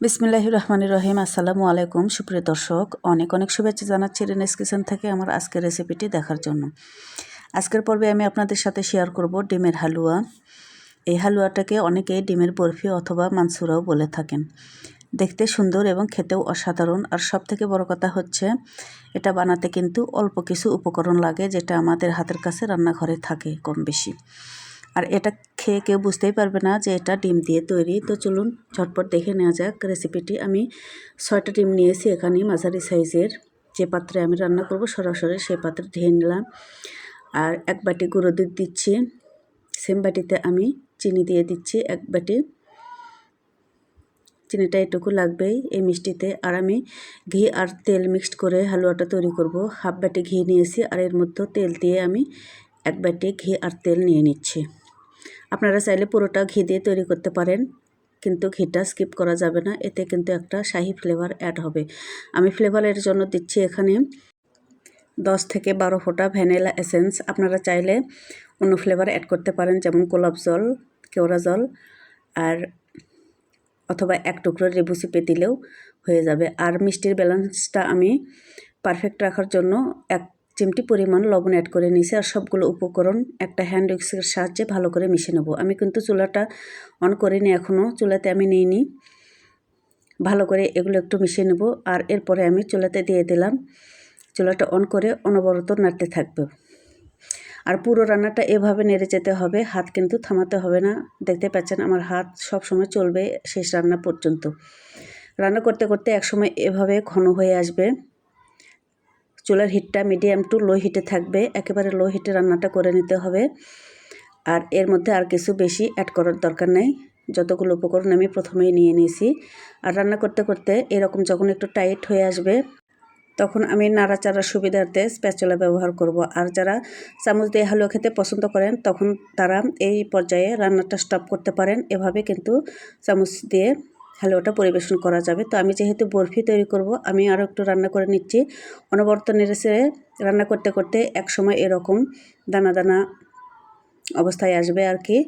বিসমিল্লাহ রহমানুর রহিম, আসসালামু আলাইকুম। সুপ্রিয় দর্শক, অনেক অনেক শুভেচ্ছা জানাচ্ছি রেনেস কিচেন থেকে আমার আজকের রেসিপিটি দেখার জন্য। আজকের পর্বে আমি আপনাদের সাথে শেয়ার করব ডিমের হালুয়া। এই হালুয়াটাকে অনেকেই ডিমের বরফি অথবা মানসুরাও বলে থাকেন। দেখতে সুন্দর এবং খেতেও অসাধারণ। আর সব থেকে বড় কথা হচ্ছে, এটা বানাতে কিন্তু অল্প কিছু উপকরণ লাগে যেটা আমাদের হাতের কাছে রান্নাঘরে থাকে কম বেশি আর এটা খেয়ে কেউ বুঝতেই পারবে না যে এটা ডিম দিয়ে তৈরি। তো চলুন ঝটপট দেখে নেওয়া যাক রেসিপিটি আমি ছয়টা ডিম নিয়েছি এখানে মাঝারি সাইজের। যে পাত্রে আমি রান্না করব সরাসরি সেই পাত্রে ধেয়ে নিলাম। আর এক বাটি গুঁড়ো দুধ দিচ্ছি। সেম বাটিতে আমি চিনি দিয়ে দিচ্ছি এক বাটি। চিনিটা এটুকু লাগবেই। এই মিষ্টিতে আর আমি ঘি আর তেল মিক্সড করে হালুয়াটা তৈরি করব। হাফ বাটি ঘি নিয়েছি আর এর মধ্যে তেল দিয়ে আমি এক বাটি ঘি আর তেল নিয়ে নিচ্ছি। আপনারা চাইলে পুরোটা ঘি দিয়ে তৈরি করতে পারেন, কিন্তু ঘিটা স্কিপ করা যাবে না। এতে কিন্তু একটা শাহি ফ্লেভার অ্যাড হবে। আমি ফ্লেভারের জন্য দিচ্ছি এখানে দশ থেকে বারো ফোঁটা ভ্যানিলা এসেন্স আপনারা চাইলে অন্য ফ্লেভার অ্যাড করতে পারেন, যেমন গোলাপ জল, কেওড়া জল, আর অথবা এক টুকরো লেবু চিপে দিলেও হয়ে যাবে। আর মিষ্টির ব্যালেন্সটা আমি পারফেক্ট রাখার জন্য এক চিমটি পরিমাণ লবণ অ্যাড করে নিয়েছি আর সবগুলো উপকরণ একটা হ্যান্ড উইক্সের সাহায্যে ভালো করে মিশিয়ে নেব। আমি কিন্তু চুলাটা অন করিনি এখনও চুলাতে আমি নিইনি। ভালো করে এগুলো একটু মিশিয়ে নেব আর এরপরে আমি চুলাতে দিয়ে দিলাম। চুলাটা অন করে অনবরত নাড়তে থাকবে। আর পুরো রান্নাটা এভাবে নেড়ে যেতে হবে, হাত কিন্তু থামাতে হবে না। দেখতে পাচ্ছেন আমার হাত সব সময় চলবে শেষ রান্না পর্যন্ত। রান্না করতে করতে একসময় এভাবে ঘন হয়ে আসবে। চুলার হিটটা মিডিয়াম টু লো হিটে থাকবে। একেবারে লো হিটে রান্নাটা করে নিতে হবে। আর এর মধ্যে আর কিছু বেশি অ্যাড করার দরকার নেই। যতগুলো উপকরণ আমি প্রথমেই নিয়ে নিয়েছি। আর রান্না করতে করতে এরকম যখন একটু টাইট হয়ে আসবে, তখন আমি নাড়াচাড়ার সুবিধার্থে স্প্যাচুলা ব্যবহার করব। আর যারা চামচ দিয়ে হালুয়া খেতে পছন্দ করেন, তখন তারা এই পর্যায়ে রান্নাটা স্টপ করতে পারেন। এভাবে কিন্তু চামচ দিয়ে হালুয়াটা পরিবেশন করা যাবে। তো আমি যেহেতু বরফি তৈরি করব, আমি আরও একটু রান্না করে নিচ্ছি। অনবর্ত নেড়েছে রান্না করতে করতে এক সময় এরকম দানা দানা অবস্থায় আসবে আর কি।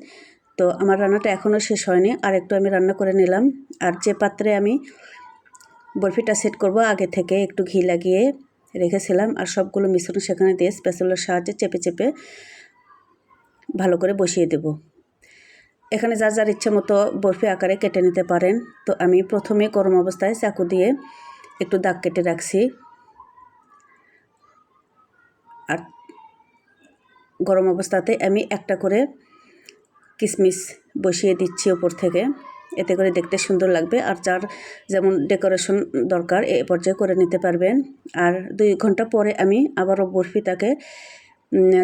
তো আমার রান্নাটা এখনও শেষ হয়নি, আর একটু আমি রান্না করে নিলাম। আর যে পাত্রে আমি বরফিটা সেট করব, আগে থেকে একটু ঘি লাগিয়ে রেখেছিলাম, আর সবগুলো মিশ্রণ সেখানে দিয়ে স্পেশালের সাহায্যে চেপে চেপে ভালো করে বসিয়ে দেবো। এখানে যার যার ইচ্ছে মতো বরফি আকারে কেটে নিতে পারেন। তো আমি প্রথমে গরম অবস্থায় চাকু দিয়ে একটু দাগ কেটে রাখছি। আর গরম অবস্থাতে আমি একটা করে কিশমিশ বসিয়ে দিচ্ছি ওপর থেকে। এতে করে দেখতে সুন্দর লাগবে। আর যার যেমন ডেকোরেশন দরকার, এ পর্যায়ে করে নিতে পারবেন। আর দুই ঘণ্টা পরে আমি আবারও বরফিটাকে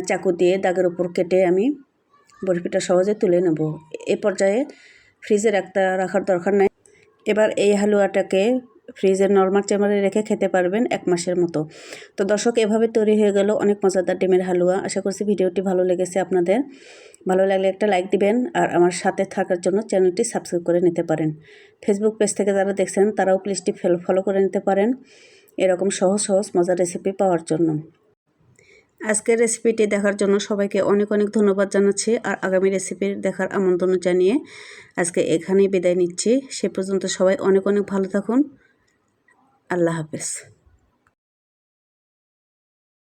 চাকু দিয়ে দাগের উপর কেটে আমি বরফিটা সহজে তুলে নেব। এ পর্যায়ে ফ্রিজে রাখতে, রাখার দরকার নাই। এবার এই হালুয়াটাকে ফ্রিজের নর্মাল চেম্বারে রেখে খেতে পারবেন এক মাসের মতো। তো দর্শক, এভাবে তৈরি হয়ে গেল অনেক মজাদার ডিমের হালুয়া। আশা করছি ভিডিওটি ভালো লেগেছে আপনাদের। ভালো লাগলে একটা লাইক দিবেন আর আমার সাথে থাকার জন্য চ্যানেলটি সাবস্ক্রাইব করে নিতে পারেন। ফেসবুক পেজ থেকে যারা দেখছেন, তারাও প্লিজটি ফলো করে নিতে পারেন। এরকম সহজ সহজ, মজার রেসিপি পাওয়ার জন্য। আজকের রেসিপিটি দেখার জন্য সবাইকে অনেক অনেক ধন্যবাদ জানাচ্ছি আর আগামী রেসিপি দেখার আমন্ত্রণ জানিয়ে আজকে এখানেই বিদায় নিচ্ছি। সে পর্যন্ত সবাই অনেক অনেক ভালো থাকুন। আল্লাহ হাফেজ।